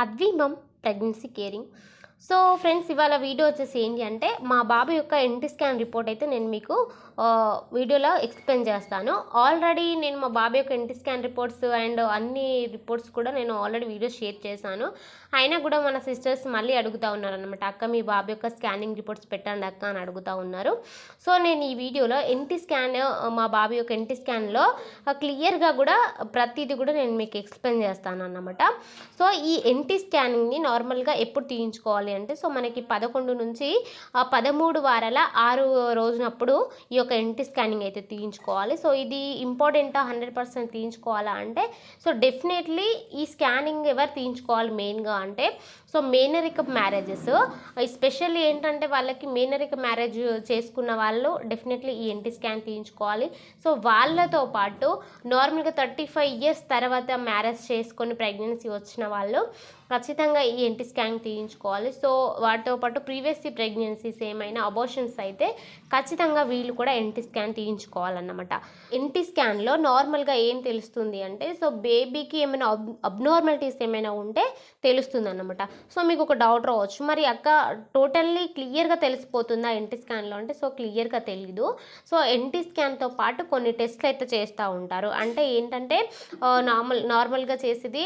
अद्वीम pregnancy caring so friends ఇవాళ video వచ్చేసి ఏంటి అంటే మా బాబు యొక్క ఎన్టీ స్కాన్ రిపోర్ట్ అయితే నేను మీకు వీడియోలో ఎక్స్ప్లెయిన్ చేస్తాను. ఆల్రెడీ నేను మా బాబు యొక్క ఎన్టీ స్కాన్ రిపోర్ట్స్ అండ్ అన్ని రిపోర్ట్స్ కూడా నేను ఆల్రెడీ వీడియో షేర్ చేశాను. అయినా కూడా మన సిస్టర్స్ మళ్ళీ అడుగుతూ ఉన్నారనమాట అక్క మీ బాబు యొక్క స్కానింగ్ రిపోర్ట్స్ పెట్టండి అక్క అని అడుగుతూ ఉన్నారు. సో నేను ఈ వీడియోలో ఎన్టీ స్కాన్ మా బాబు యొక్క ఎన్టీ స్కాన్లో క్లియర్గా కూడా ప్రతిదీ కూడా నేను మీకు ఎక్స్ప్లెయిన్ చేస్తాను అన్నమాట సో ఈ ఎన్టీ స్కానింగ్ని నార్మల్గా ఎప్పుడు తీయించుకోవాలి అంటే సో మనకి పదకొండు నుంచి పదమూడు వారాల ఆరు రోజునప్పుడు ఈ యొక్క ఎన్టీ స్కానింగ్ అయితే తీయించుకోవాలి. సో ఇది ఇంపార్టెంటా హండ్రెడ్ పర్సెంట్ తీయించుకోవాలా అంటే సో డెఫినెట్లీ ఈ స్కానింగ్ ఎవరు తీయించుకోవాలి మెయిన్గా అంటే సో మేనరిక మ్యారేజెస్ ఎస్పెషల్లీ ఏంటంటే వాళ్ళకి మేనరిక మ్యారేజ్ చేసుకున్న వాళ్ళు డెఫినెట్లీ ఈ ఎన్టీ స్కాన్ తీయించుకోవాలి. సో వాళ్ళతో పాటు నార్మల్గా థర్టీ ఫైవ్ ఇయర్స్ తర్వాత మ్యారేజ్ చేసుకొని ప్రెగ్నెన్సీ వచ్చిన వాళ్ళు ఖచ్చితంగా ఈ ఎన్టీ స్కాన్ తీయించుకోవాలి. సో వాటితో పాటు ప్రీవియస్ ప్రెగ్నెన్సీస్ ఏమైనా అబోషన్స్ అయితే ఖచ్చితంగా వీళ్ళు కూడా ఎన్టీ స్కాన్ తీయించుకోవాలన్నమాట. ఎంటి స్కాన్లో నార్మల్గా ఏం తెలుస్తుంది అంటే సో బేబీకి ఏమైనా అబ్ అబ్నార్మాలిటీస్ ఏమైనా ఉంటే తెలుస్తుంది అన్నమాట సో మీకు ఒక డౌట్ రావచ్చు. మరి అక్క టోటల్లీ క్లియర్గా తెలిసిపోతుందా ఎన్టీ స్కాన్లో అంటే? సో క్లియర్గా తెలీదు. సో ఎన్టీ స్కాన్తో పాటు కొన్ని టెస్ట్లు అయితే చేస్తూ ఉంటారు. అంటే ఏంటంటే నార్మల్ నార్మల్గా చేసేది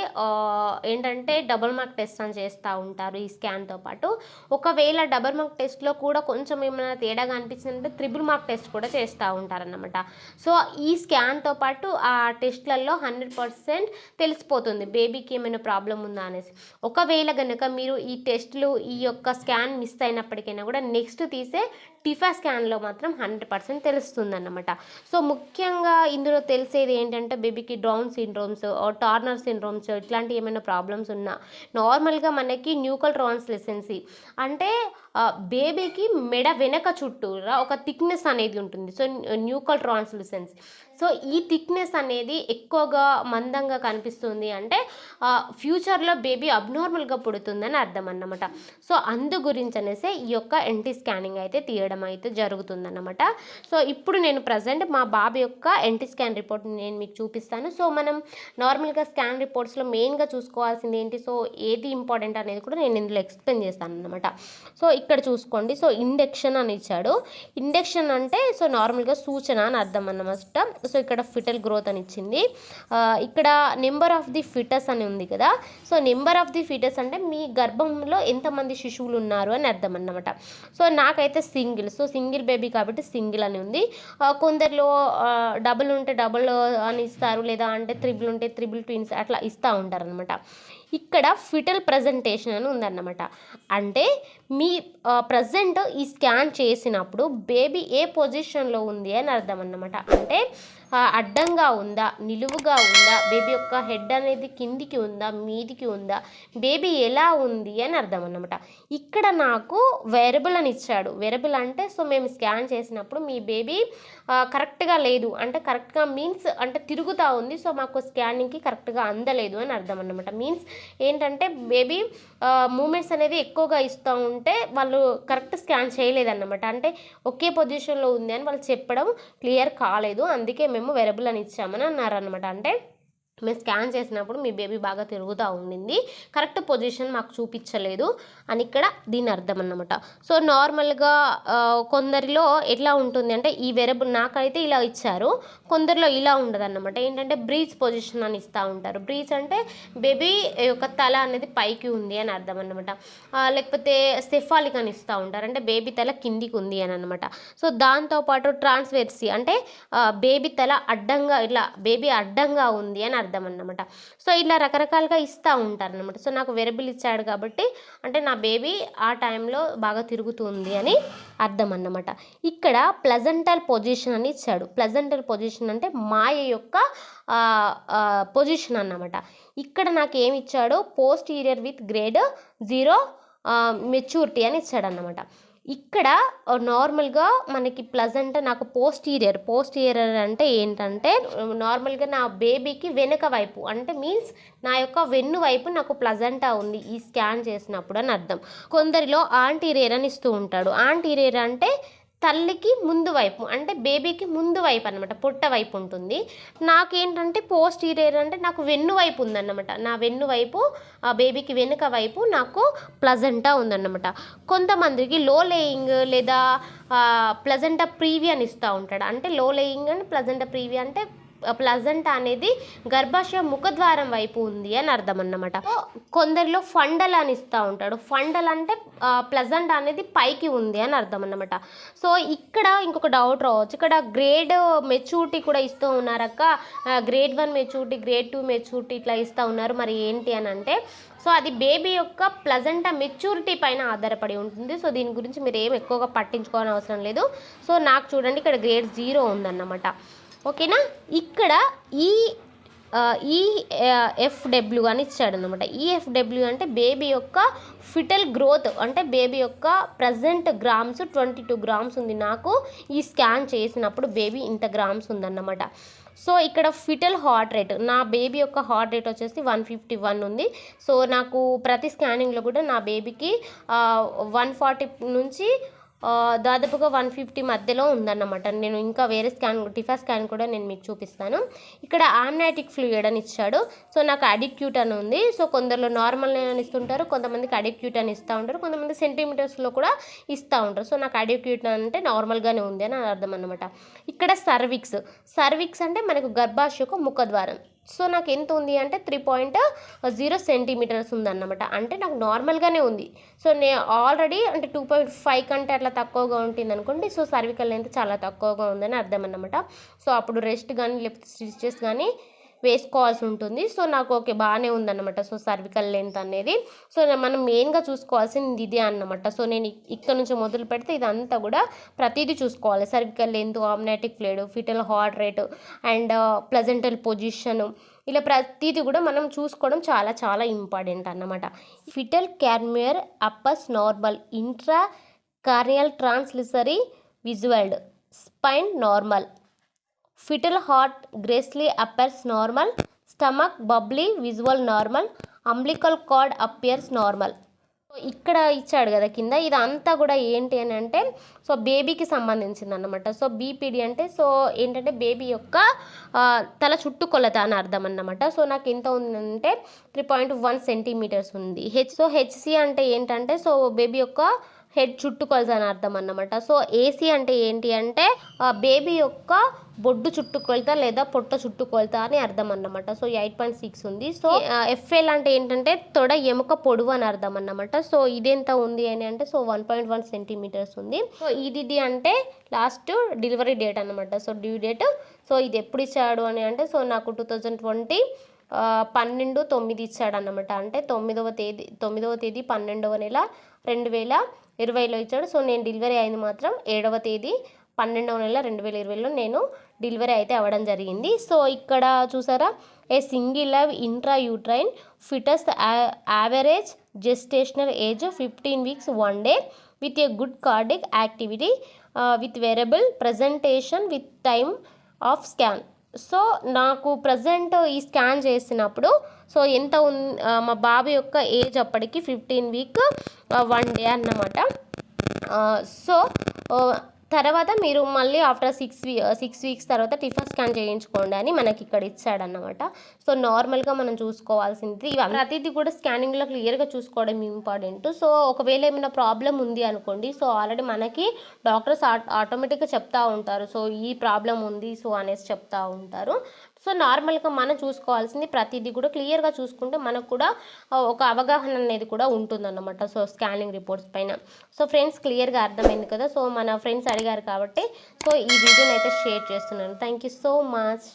ఏంటంటే డబుల్ మార్క్ టెస్ట్ అని చేస్తూ ఉంటారు ఈ స్కాన్తో పాటు. ఒకవేళ డబుల్ మార్క్ టెస్ట్లో కూడా కొంచెం ఏమైనా తేడాగా అనిపించిందంటే త్రిబుల్ మార్క్ టెస్ట్ కూడా చేస్తూ ఉంటారన్నమాట. సో ఈ స్కాన్తో పాటు ఆ టెస్ట్లలో హండ్రెడ్ పర్సెంట్ తెలిసిపోతుంది బేబీకి ఏమైనా ప్రాబ్లం ఉందా అనేసి. ఒకవేళ కనుక మీరు ఈ టెస్ట్లు ఈ యొక్క స్కాన్ మిస్ అయినప్పటికైనా కూడా నెక్స్ట్ తీసే టిఫా స్కాన్లో మాత్రం హండ్రెడ్ పర్సెంట్ తెలుస్తుంది అన్నమాట సో ముఖ్యంగా ఇందులో తెలిసేది ఏంటంటే బేబీకి డౌన్ సిండ్రోమ్స్ టార్నర్ సిండ్రోమ్స్ ఇట్లాంటి ఏమైనా ప్రాబ్లమ్స్ ఉన్నా నార్మల్గా మనకి న్యూకల్ ట్రాన్స్లెసెన్సీ అంటే బేబీకి మెడ వెనక చుట్టూరా ఒక థిక్నెస్ అనేది ఉంటుంది. సో న్యూకల్ ట్రాన్స్లెసెన్సీ సో ఈ థిక్నెస్ అనేది ఎక్కువగా మందంగా కనిపిస్తుంది అంటే ఫ్యూచర్లో బేబీ అబ్నార్మల్గా పుడుతుందని అర్థం అన్నమాట సో అందు గురించి అనేసి ఈ యొక్క ఎన్టీ స్కానింగ్ అయితే తీయడం అయితే జరుగుతుందన్నమాట. సో ఇప్పుడు నేను ప్రజెంట్ మా బాబు యొక్క ఎన్టీ స్కాన్ రిపోర్ట్ నేను మీకు చూపిస్తాను. సో మనం నార్మల్గా స్కాన్ రిపోర్ట్స్లో మెయిన్గా చూసుకోవాల్సింది ఏంటి? సో ఏది ఇంపార్టెంట్ అనేది కూడా నేను ఇందులో ఎక్స్ప్లెయిన్ చేస్తాను అనమాట సో ఇక్కడ చూసుకోండి. సో ఇండక్షన్ అని ఇచ్చాడు. ఇండక్షన్ అంటే సో నార్మల్గా సూచన అని అర్థం అన్నమాట సో ఇక్కడ ఫిటల్ గ్రోత్ అని ఇచ్చింది. ఇక్కడ నెంబర్ ఆఫ్ ది ఫిటస్ అని ఉంది కదా. So number of the fetus అంటే మీ గర్భంలో ఎంతమంది శిశువులు ఉన్నారు అని అర్థం అన్నమాట. సో నాకైతే సింగిల్. సో సింగిల్ బేబీ కాబట్టి సింగిల్ అని ఉంది. కొందరిలో డబుల్ ఉంటే డబుల్ అని ఇస్తారు. లేదా అంటే త్రిబుల్ ఉంటే త్రిబుల్ ట్విన్స్ అట్లా ఇస్తూ ఉంటారు అనమాట ఇక్కడ ఫిటల్ ప్రజెంటేషన్ అని ఉందన్నమాట. అంటే మీ ప్రజెంట్ ఈ స్కాన్ చేసినప్పుడు బేబీ ఏ పొజిషన్లో ఉంది అని అర్థం అన్నమాట అంటే అడ్డంగా ఉందా? నిలువుగా ఉందా? బేబీ యొక్క హెడ్ అనేది కిందికి ఉందా? మీదికి ఉందా? బేబీ ఎలా ఉంది అని అర్థం అన్నమాట ఇక్కడ నాకు వెరబుల్ అని ఇచ్చాడు. వెరబుల్ అంటే సో మేము స్కాన్ చేసినప్పుడు మీ బేబీ కరెక్ట్గా లేదు. అంటే కరెక్ట్గా మీన్స్ అంటే తిరుగుతూ ఉంది. సో మాకు స్కానింగ్కి కరెక్ట్గా అందలేదు అని అర్థం అన్నమాట మీన్స్ ఏంటంటే బేబీ మూమెంట్స్ అనేది ఎక్కువగా ఇస్తూ ఉంటే వాళ్ళు కరెక్ట్ స్కాన్ చేయలేదన్నమాట. అంటే ఒకే పొజిషన్లో ఉంది అని వాళ్ళు చెప్పడం క్లియర్ కాలేదు. అందుకే మేము వెరబుల్ అని ఇచ్చామని అన్నారు అనమాట అంటే మేము స్కాన్ చేసినప్పుడు మీ బేబీ బాగా తిరుగుతూ ఉండింది. కరెక్ట్ పొజిషన్ మాకు చూపించలేదు అని ఇక్కడ దీని అర్థం అన్నమాట. సో నార్మల్గా కొందరిలో ఎట్లా ఉంటుంది అంటే ఈ వెరబుల్ నాకైతే ఇలా ఇచ్చారు. కొందరిలో ఇలా ఉండదు అన్నమాట ఏంటంటే బ్రీచ్ పొజిషన్ అని ఇస్తూ ఉంటారు. బ్రీచ్ అంటే బేబీ యొక్క తల అనేది పైకి ఉంది అని అర్థం అన్నమాట. లేకపోతే సెఫాలిక్ అని ఇస్తూ ఉంటారు. అంటే బేబీ తల కిందికి ఉంది అని అనమాట సో దాంతోపాటు ట్రాన్స్వెర్సీ అంటే బేబీ తల అడ్డంగా ఇట్లా బేబీ అడ్డంగా ఉంది అని అర్థం అన్నమాట సో ఇలా రకరకాలుగా ఇస్తూ ఉంటారు అనమాట సో నాకు వెరబిల్ ఇచ్చాడు కాబట్టి అంటే నా బేబీ ఆ టైంలో బాగా తిరుగుతుంది అని అర్థం అన్నమాట ఇక్కడ ప్లజెంటల్ పొజిషన్ అని ఇచ్చాడు. ప్లజెంటల్ పొజిషన్ అంటే మాయ యొక్క పొజిషన్ అన్నమాట. ఇక్కడ నాకు ఏమి ఇచ్చాడు? Posterior with grade zero maturity అని ఇచ్చాడు అన్నమాట ఇక్కడ నార్మల్గా మనకి ప్లజెంట్ నాకు పోస్టీరియర్. పోస్టీరియర్ అంటే ఏంటంటే నార్మల్గా నా బేబీకి వెనుక వైపు అంటే మీన్స్ నా యొక్క వెన్ను వైపు నాకు ప్లజెంటా ఉంది ఈ స్కాన్ చేసినప్పుడు అని అర్థం. కొందరిలో ఆంటీరియర్ అని ఇస్తూ ఉంటాడు. ఆంటీరియర్ అంటే తల్లికి ముందు వైపు అంటే బేబీకి ముందు వైపు అనమాట పొట్ట వైపు ఉంటుంది. నాకేంటంటే పోస్ట్ ఈరియర్ అంటే నాకు వెన్ను వైపు ఉందన్నమాట. నా వెన్ను వైపు ఆ బేబీకి వెనుక వైపు నాకు ప్లజెంటా ఉందన్నమాట. కొంతమందికి లో లేయింగ్ లేదా ప్లజెంటా ప్రీవి అని ఇస్తూ ఉంటాడు. అంటే లో లేయింగ్ అండ్ ప్లజెంటా ప్రీవి అంటే ప్లజెంట్ అనేది గర్భాశయ ముఖద్వారం వైపు ఉంది అని అర్థం అన్నమాట కొందరిలో ఫండల్ అని ఇస్తూ ఉంటాడు. ఫండల్ అంటే ప్లజెంట్ అనేది పైకి ఉంది అని అర్థం అన్నమాట సో ఇక్కడ ఇంకొక డౌట్ రావచ్చు. ఇక్కడ గ్రేడ్ మెచ్యూరిటీ కూడా ఇస్తూ ఉన్నారక్క grade one maturity grade two maturity ఇట్లా ఇస్తూ ఉన్నారు. మరి ఏంటి అని అంటే సో అది బేబీ యొక్క ప్లజెంట్ మెచ్యూరిటీ పైన ఆధారపడి ఉంటుంది. సో దీని గురించి మీరు ఏం ఎక్కువగా పట్టించుకోవాల్సిన అవసరం లేదు. సో నాకు చూడండి ఇక్కడ గ్రేడ్ జీరో ఉందన్నమాట. ఓకేనా? ఇక్కడ ఈ ఈ ఎఫ్డబ్ల్యూ అని ఇచ్చాడు అనమాట ఈ ఎఫ్డబ్ల్యూ అంటే బేబీ యొక్క ఫిటల్ గ్రోత్ అంటే బేబీ యొక్క present grams twenty two grams ఉంది. నాకు ఈ స్కాన్ చేసినప్పుడు బేబీ ఇంత గ్రామ్స్ ఉందన్నమాట. సో ఇక్కడ ఫిటల్ హార్ట్ రేట్ నా బేబీ యొక్క హార్ట్ రేట్ వచ్చేసి వన్ ఫిఫ్టీ వన్ ఉంది. సో నాకు ప్రతి స్కానింగ్లో కూడా నా బేబీకి వన్ ఫార్టీ నుంచి దాదాపుగా వన్ ఫిఫ్టీ మధ్యలో ఉందన్నమాట. నేను ఇంకా వేరే స్కాన్ టిఫా స్కాన్ కూడా నేను మీకు చూపిస్తాను. ఇక్కడ ఆమ్నాటిక్ ఫ్లూయిడ్ అని ఇచ్చాడు. సో నాకు అడిక్యూట్ అని ఉంది. సో కొందరు నార్మల్ అని ఇస్తుంటారు కొంతమందికి అడిక్యూట్ అని ఇస్తూ ఉంటారు కొంతమంది సెంటీమీటర్స్లో కూడా ఇస్తూ ఉంటారు. సో నాకు అడిక్యూట్ అంటే నార్మల్గానే ఉంది అని అర్థం అనమాట ఇక్కడ సర్విక్స్. సర్విక్స్ అంటే మనకు గర్భాశయకు ముఖద్వారం. సో నాకు ఎంత ఉంది అంటే త్రీ పాయింట్ జీరో సెంటీమీటర్స్ ఉందన్నమాట. అంటే నాకు నార్మల్గానే ఉంది. సో నే ఆల్రెడీ అంటే టూ పాయింట్ ఫైవ్ కంటే అట్లా తక్కువగా ఉంటుంది అనుకోండి సో సర్వికల్ లెంత్ చాలా తక్కువగా ఉందని అర్థం అన్నమాట సో అప్పుడు రెస్ట్ కానీ లేకపోతే స్టిచెస్ కానీ వేసుకోవాల్సి ఉంటుంది సో నాకు ఓకే బాగానే ఉందన్నమాట. సో సర్వికల్ లెంత్ అనేది. సో మనం మెయిన్గా చూసుకోవాల్సింది ఇదే అన్నమాట. సో నేను ఇక్కడ నుంచి మొదలు పెడితే ఇదంతా కూడా ప్రతిదీ చూసుకోవాలి. Cervical length amniotic fluid fetal heart rate and placental position. ఇలా ప్రతిదీ కూడా మనం చూసుకోవడం చాలా చాలా ఇంపార్టెంట్ అన్నమాట. Fetal cranium appears normal intra cranial translucency visualised spine normal. Fetal heart clearly appears normal stomach bubble visual normal umbilical cord appears normal. ఇక్కడ ఇచ్చాడు కదా కింద ఇదంతా కూడా ఏంటి అని అంటే సో బేబీకి సంబంధించింది అనమాట సో బీపీడి అంటే సో ఏంటంటే బేబీ యొక్క తల చుట్టూ కొలత అని అర్థం అన్నమాట. సో నాకు ఎంత ఉందంటే త్రీ పాయింట్ వన్ సెంటీమీటర్స్ ఉంది. హెచ్ సో హెచ్సి అంటే ఏంటంటే సో బేబీ యొక్క హెడ్ చుట్టుకొలత అని అర్థం అన్నమాట. సో ఏసీ అంటే ఏంటి అంటే బేబీ యొక్క బొడ్డు చుట్టుకొలత లేదా పొట్ట చుట్టుకొలత అని అర్థం అన్నమాట. సో ఎయిట్ పాయింట్ సిక్స్ ఉంది. సో ఎఫ్ఎల్ అంటే ఏంటంటే తొడ ఎముక పొడవు అని అర్థం అన్నమాట. సో ఇదెంత ఉంది అని అంటే so one point one centimetres ఉంది. సో ఇది అంటే లాస్ట్ డెలివరీ డేట్ అన్నమాట. So due date. సో ఇది ఎప్పుడు ఇచ్చాడు అని అంటే సో నాకు టూ థౌజండ్ ట్వంటీ పన్నెండు తొమ్మిది ఇచ్చాడు అన్నమాట. అంటే తొమ్మిదవ తేదీ తొమ్మిదవ తేదీ పన్నెండవ నెల రెండు వేల ఇరవైలో ఇచ్చాడు. సో నేను డెలివరీ అయింది మాత్రం ఏడవ తేదీ పన్నెండవ నెల రెండు వేల ఇరవైలో నేను డెలివరీ అయితే అవ్వడం జరిగింది. సో ఇక్కడ చూసారా? A single live intra uterine fetus average gestational age fifteen weeks one day with a good cardiac activity with variable presentation with time of scan. So నాకు ప్రజెంట్ ఈ స్కాన్ చేసినప్పుడు సో ఎంత ఉన్ మా బాబు యొక్క ఏజ్ అప్పటికి ఫిఫ్టీన్ వీక్ వన్ డే అన్నమాట. సో తర్వాత మీరు మళ్ళీ ఆఫ్టర్ సిక్స్ వీ సిక్స్ వీక్స్ తర్వాత టిఫా స్కాన్ చేయించుకోండి అని మనకి ఇక్కడ ఇచ్చాడన్నమాట. సో నార్మల్గా మనం చూసుకోవాల్సింది ప్రతిదీ కూడా స్కానింగ్లో క్లియర్గా చూసుకోవడం ఇంపార్టెంట్. సో ఒకవేళ ఏమైనా ప్రాబ్లం ఉంది అనుకోండి సో ఆల్రెడీ మనకి డాక్టర్స్ ఆటోమేటిక్గా చెప్తా ఉంటారు. సో ఈ ప్రాబ్లం ఉంది సో అనేసి చెప్తా ఉంటారు. సో నార్మల్గా మనం చూసుకోవాల్సింది ప్రతిదీ కూడా క్లియర్గా చూసుకుంటే మనకు కూడా ఒక అవగాహన అనేది కూడా ఉంటుందన్నమాట. సో స్కానింగ్ రిపోర్ట్స్ పైన. సో ఫ్రెండ్స్ క్లియర్గా అర్థమైంది కదా? సో మన ఫ్రెండ్స్ అడిగారు కాబట్టి సో ఈ వీడియోని అయితే షేర్ చేస్తున్నాను. Thank you so much.